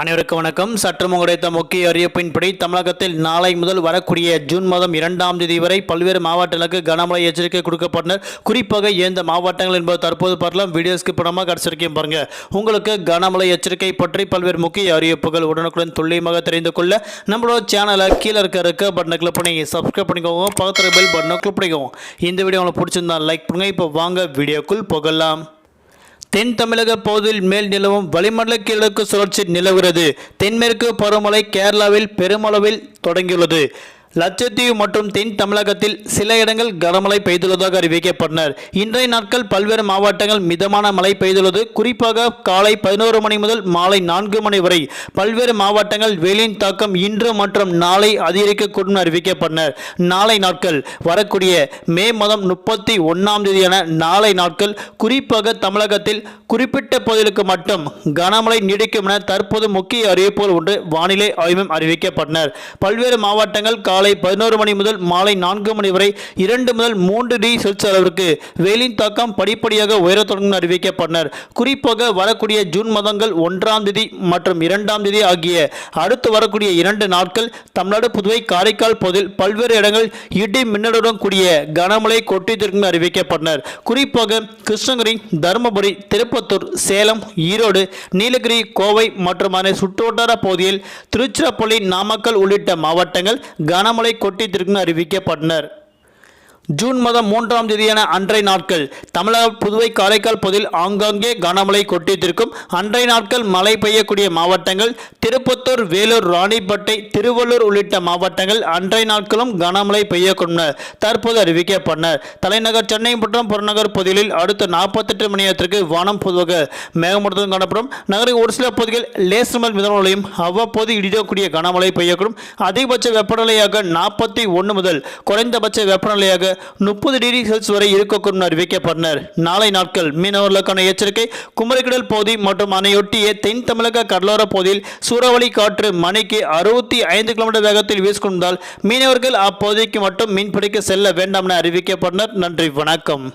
அனைவருக்கும் வணக்கம். சற்று கிடைத்த முக்கிய அறிவிப்பின்படி தமிழகத்தில் நாளை முதல் வரக்கூடிய ஜூன் மாதம் இரண்டாம் தேதி வரை பல்வேறு மாவட்டங்களுக்கு கனமழை எச்சரிக்கை கொடுக்கப்பட்டனர். குறிப்பாக எந்த மாவட்டங்கள் என்பது தற்போது பார்க்கலாம். வீடியோஸ்க்கு படமாக கடைசிருக்கையும் பாருங்க. உங்களுக்கு கனமழை எச்சரிக்கை பற்றி பல்வேறு முக்கிய அறிவிப்புகள் உடனுக்குடன் துல்லியமாக தெரிந்து கொள்ள நம்மளோட சேனலை கீழே இருக்க இருக்க பட்டனை கிளிக் பண்ணி சப்ஸ்கிரைப் பண்ணிக்கோங்க. பக்கத்தில் பெல் பட்டனை கிளிக் பண்ணிக்கோங்க. இந்த வீடியோ உங்களுக்கு பிடிச்சிருந்தா லைக் பண்ணுங்க. இப்போ வாங்க வீடியோக்குள் புகழலாம் தென் தமிழக பகுதியில் மேல் நிலவும் வளிமண்டல கிழக்கு சுழற்சி நிலவுகிறது. தென்மேற்கு பருவமழை கேரளாவில் பெருமளவில் தொடங்கியுள்ளது. லட்சத்தீவு மற்றும் தென் தமிழகத்தில் சில இடங்கள் கனமழை பெய்துள்ளதாக அறிவிக்கப்பட்டனர். இன்றைய நாட்கள் பல்வேறு மாவட்டங்கள் மிதமான மழை பெய்துள்ளது. குறிப்பாக காலை பதினோரு மணி முதல் மாலை நான்கு மணி வரை பல்வேறு மாவட்டங்கள் வெயிலின் தாக்கம் இன்று மற்றும் நாளை அதிகரிக்கக்கூடும் அறிவிக்கப்பட்டனர். நாளை நாட்கள் வரக்கூடிய மே மாதம் முப்பத்தி ஒன்றாம் தேதியான நாளை நாட்கள் குறிப்பாக தமிழகத்தில் குறிப்பிட்ட பகுதிகளுக்கு மட்டும் கனமழை நீடிக்கும் என தற்போது முக்கிய அறிவிப்புகள் ஒன்று வானிலை ஆய்வும் அறிவிக்கப்பட்டனர். பல்வேறு மாவட்டங்கள் காலை காலை பதினோரு மணி முதல் மாலை நான்கு மணி வரை இரண்டு முதல் மூன்று டிகிரி செல்சியஸ் அளவிற்கு வெயிலின் தாக்கம் படிப்படியாக உயரத் தொடங்கும் அறிவிக்கப்பட்டனர். குறிப்பாக வரக்கூடிய ஜூன் மாதங்கள் ஒன்றாம் தேதி மற்றும் இரண்டாம் தேதி ஆகிய அடுத்து வரக்கூடிய இரண்டு நாட்கள் தமிழ்நாடு புதுவை காரைக்கால் பகுதியில் பல்வேறு இடங்கள் இடி மின்னலுடன் கூடிய கனமழை கொட்டித்திருக்கும் அறிவிக்கப்பட்டனர். குறிப்பாக கிருஷ்ணகிரி தருமபுரி திருப்பத்தூர் சேலம் ஈரோடு நீலகிரி கோவை மற்றும் அதனை சுற்றுவட்டார பகுதியில் திருச்சிராப்பள்ளி நாமக்கல் உள்ளிட்ட மாவட்டங்கள் கனமழை மலை கொட்டி திருக்குன்னு அறிவிக்கப்பட்டனர். ஜூன் மாதம் மூன்றாம் தேதியான அன்றைய நாட்கள் தமிழக புதுவை காரைக்கால் பகுதியில் ஆங்காங்கே கனமழை கொட்டித்திருக்கும் அன்றைய நாட்கள் மழை பெய்யக்கூடிய மாவட்டங்கள் திருப்பத்தூர் வேலூர் ராணிப்பேட்டை திருவள்ளூர் உள்ளிட்ட மாவட்டங்கள் அன்றைய நாட்களும் கனமழை பெய்யக்கூடும் தற்போது அறிவிக்கப்பட்டனர். தலைநகர் சென்னை மற்றும் புறநகர் பகுதிகளில் அடுத்த நாற்பத்தெட்டு மணி நேரத்திற்கு வானம் பொதுவாக மேகமூட்டத்தும் காணப்படும். நகரின் ஒரு சில பகுதிகள் லேசர் மேல் மிதமலையும் அவ்வப்போது இடிக்கக்கூடிய கனமழை பெய்யக்கூடும். அதிகபட்ச வெப்பநிலையாக நாற்பத்தி ஒன்று முதல் குறைந்தபட்ச வெப்பநிலையாக முப்பது டிகிரி செல்சியஸ் வரை இருக்கக்கூடும் அறிவிக்கப்பட்டனர். நாளை நாட்கள் மீனவர்களுக்கான எச்சரிக்கை குமரிக்கடல் பகுதி மற்றும் அணையொட்டிய தென் தமிழக கடலோர பகுதியில் சூறாவளி காற்று மணிக்கு அறுபத்தி ஐந்து கிலோமீட்டர் வேகத்தில் வீசிக்கொண்டால் மீனவர்கள் அப்பகுதிக்கு மட்டும் மீன்பிடிக்க செல்ல வேண்டாம் என அறிவிக்கப்பட்டனர். நன்றி வணக்கம்.